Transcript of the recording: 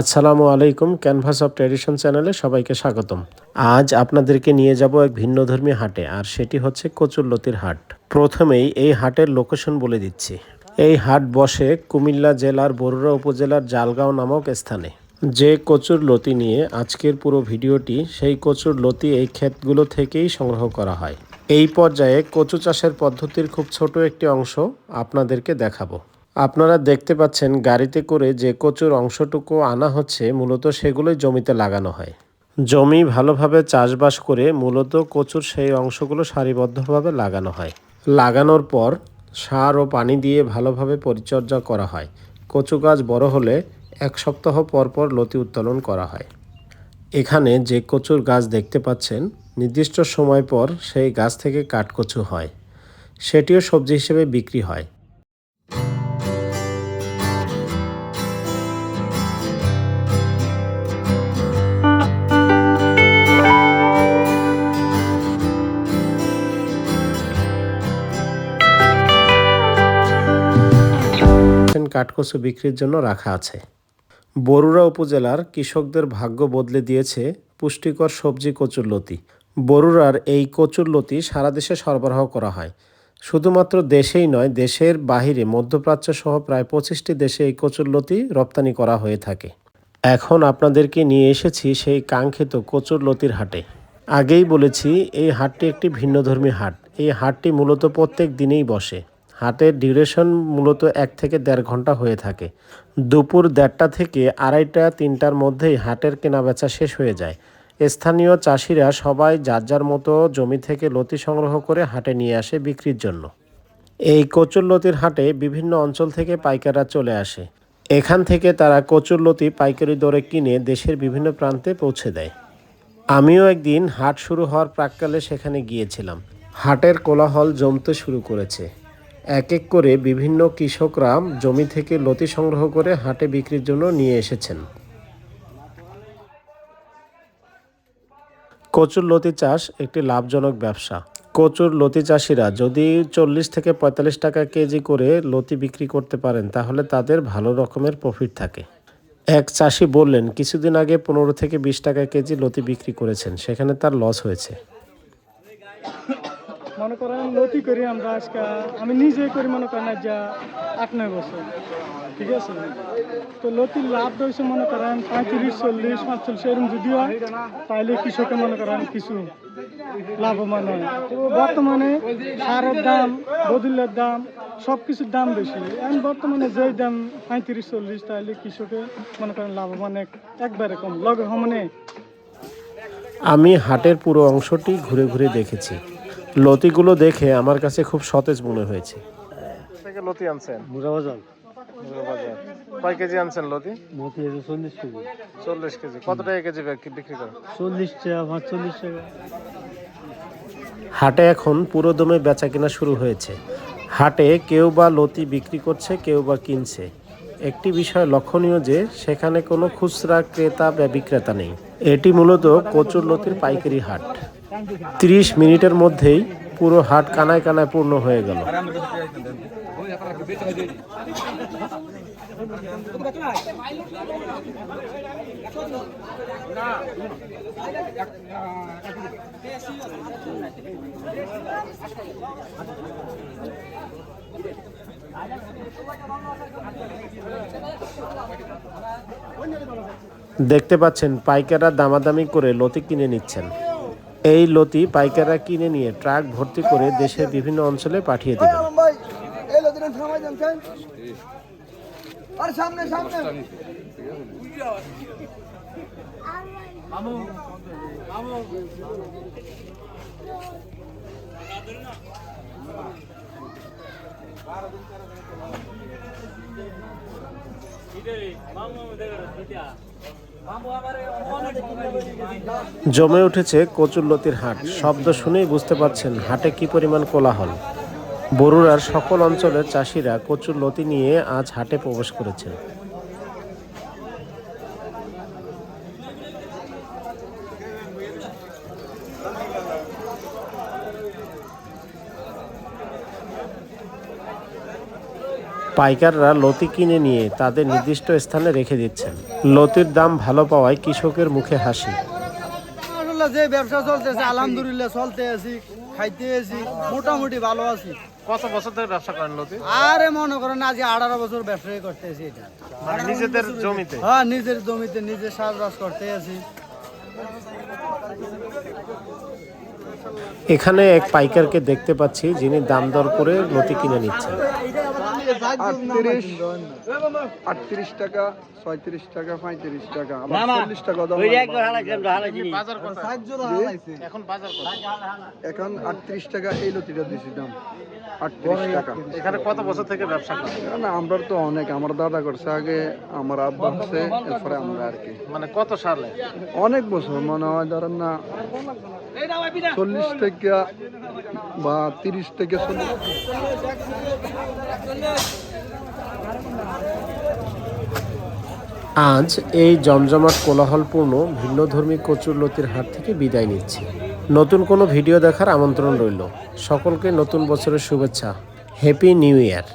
আসসালামু আলাইকুম canvas of tradition চ্যানেলে সবাইকে স্বাগতম। আজ আপনাদেরকে নিয়ে যাব এক ভিন্নধর্মী হাটে, আর সেটি হচ্ছে কচুরলতির হাট। প্রথমেই এই হাটের লোকেশন বলে দিচ্ছি। এই হাট বসে কুমিল্লা জেলার বরুড়া উপজেলার জালগাঁও নামক স্থানে। যে কচুর লতি নিয়ে আজকের পুরো ভিডিওটি, সেই কচুর লতি এই ক্ষেতগুলো থেকেই সংগ্রহ করা হয়। এই পর্যায়ে কচু চাষের পদ্ধতির খুব ছোট একটি অংশ আপনাদেরকে দেখাবো। আপনারা দেখতে পাচ্ছেন গাড়িতে করে যে কচুর অংশটুকু আনা হচ্ছে, মূলত সেগুলোই জমিতে লাগানো হয়। জমি ভালোভাবে চাষবাস করে মূলত কচুর সেই অংশগুলো সারিবদ্ধভাবে লাগানো হয়। লাগানোর পর সার ও পানি দিয়ে ভালোভাবে পরিচর্যা করা হয়। কচু গাছ বড় হলে এক সপ্তাহ পর পর লতি উত্তোলন করা হয়। এখানে যে কচুর গাছ দেখতে পাচ্ছেন, নির্দিষ্ট সময় পর সেই গাছ থেকে কাঠকচু হয়। সেটিও সবজি হিসেবে বিক্রি হয়। কাঠকচু বিক্রির জন্য রাখা আছে। বরুড়া উপজেলার কৃষকদের ভাগ্য বদলে দিয়েছে পুষ্টিকর সবজি কচুরলতি বরুড়ার এই কচুরলতি সারা দেশে সরবরাহ করা হয়। শুধুমাত্র দেশেই নয়, দেশের বাহিরে মধ্যপ্রাচ্য সহ প্রায় পঁচিশটি দেশে এই কচুরলতি রপ্তানি করা হয়ে থাকে। এখন আপনাদেরকে নিয়ে এসেছি সেই কাঙ্ক্ষিত কচুরলতির হাটে। আগেই বলেছি, এই হাটটি একটি ভিন্নধর্মী হাট। এই হাটটি মূলত প্রত্যেক দিনেই বসে। হাটের ডিউরেশন মূলত এক থেকে দেড় ঘণ্টা হয়ে থাকে। দুপুর দেড়টা থেকে আড়াইটা, তিনটার মধ্যেই হাটের কেনাবেচা শেষ হয়ে যায়। স্থানীয় চাষিরা সবাই যার যার মতো জমি থেকে লতি সংগ্রহ করে হাটে নিয়ে আসে বিক্রির জন্য। এই কচুরলতির হাটে বিভিন্ন অঞ্চল থেকে পাইকাররা চলে আসে। এখান থেকে তারা কচুরলতি পাইকারি দরে কিনে দেশের বিভিন্ন প্রান্তে পৌঁছে দেয়। আমিও একদিন হাট শুরু হওয়ার প্রাককালে সেখানে গিয়েছিলাম। হাটের কোলাহল জমতে শুরু করেছে। এক এক করে বিভিন্ন কৃষকরা জমি থেকে লতি সংগ্রহ করে হাটে বিক্রির জন্য নিয়ে এসেছেন। কচুর লতি চাষ একটি লাভজনক ব্যবসা। কচুর লতি চাষিরা যদি চল্লিশ থেকে পঁয়তাল্লিশ টাকা কেজি করে লতি বিক্রি করতে পারেন, তাহলে তাদের ভালো রকমের প্রফিট থাকে। এক চাষি বললেন, কিছুদিন আগে পনেরো থেকে বিশ টাকা কেজি লতি বিক্রি করেছেন, সেখানে তার লস হয়েছে। মনে করেন লতি করি আমরা আজকে, আমি নিজে করি মনে করেন যা আট, নয় বছর। ঠিক আছে? তো লতির লাভ রয়েছে মনে করেন পঁয়ত্রিশ, চল্লিশ, পাঁচচল্লিশ, এরকম যদি হয় তাহলে কৃষকের মনে করেন কিছু লাভবান হয়। বর্তমানে সারের দাম, বদলের দাম সব কিছুর দাম বেশি। এখন বর্তমানে যেই দাম পঁয়ত্রিশ, চল্লিশ তাহলে কৃষকে মনে করেন লাভবান এক- একবারে কম। লগে সমানে আমি হাটের পুরো অংশটি ঘুরে ঘুরে দেখেছি। লতিগুলো দেখে আমার কাছে খুব সতেজ মনে হয়েছে। থেকে লতি আনছেন? মুরাবাজার বাজার। কয় কেজি আনছেন লতি? মতি চল্লিশ কেজি। চল্লিশ কেজি। কত টাকা কেজি বিক্রি করেন? চল্লিশ টাকা পাঁচচল্লিশ টাকা। হাটে এখন পুরো দমে বেচা কেনা শুরু হয়েছে। হাটে কেউ বা লতি বিক্রি করছে কেউ বা কিনছে। একটি বিষয় লক্ষণীয় যে সেখানে কোনো খুচরা ক্রেতা বা বিক্রেতা নেই। এটি মূলত কচুর লতির পাইকারি হাট। তিরিশ মিনিটের মধ্যেই পুরো হাট কানায় কানায় পূর্ণ হয়ে গেল। দেখতে পাচ্ছেন, পাইকাররা দামাদামি করে লতি কিনে নিচ্ছেন। এই লতি পাইকাররা কিনে নিয়ে ট্রাক ভর্তি করে দেশের বিভিন্ন অঞ্চলে পাঠিয়ে দেবেন ভাই জমে উঠেছে কচুরলতির হাট। শব্দ শুনেই বুঝতে পারছেন হাটে কি পরিমাণ কোলাহল। বরুড়ার সকল অঞ্চলের চাষিরা কচুর লতি নিয়ে আজ হাটে প্রবেশ করেছেন। পাইকাররা লতি কিনে নিয়ে তাদের নির্দিষ্ট স্থানে রেখে দিচ্ছেন। লতির দাম ভালো পাওয়ায় কৃষকের মুখে হাসি। যে ব্যবসা চলতেছে আলহামদুলিল্লাহ চলতে আছি খাইতে আছি মোটামুটি ভালো আছি। কত বছর ধরে ব্যবসা করেন লতি আরে মনে করেন আজ আঠারো বছর ব্যবসায়ী করতে আছি এটা। মানে নিজেদের জমিতে? হ্যাঁ নিজের জমিতে নিজে চাষবাস করতে আছি। এখানে এক পাইকারকে দেখতে পাচ্ছি যিনি দাম দর করে লতি কিনে নিচ্ছেন। আটত্রিশ আটত্রিশ টাকা ছয়ত্রিশ টাকা পঁয়ত্রিশ টাকা চল্লিশ টাকা এখন এখন আটত্রিশ টাকা এই লতিটা দিছি দাম। আটত্রিশ টাকা। এখানে কত বছর থেকে ব্যবসা করেন না আমরা তো অনেক আমার দাদা করছে আগে আমার আব্বা আছে এরপরে আমরা আর কি। মানে কত সালে? অনেক বছর মনে হয় ধরেন না চল্লিশ থেকে বা তিরিশ থেকে চল্লিশ। আজ এই জমজমাট কোলাহলপূর্ণ ভিন্নধর্মী কচুরলতির হাট থেকে বিদায় নিচ্ছি। নতুন কোনো ভিডিও দেখার আমন্ত্রণ রইল। সকলকে নতুন বছরের শুভেচ্ছা। Happy new year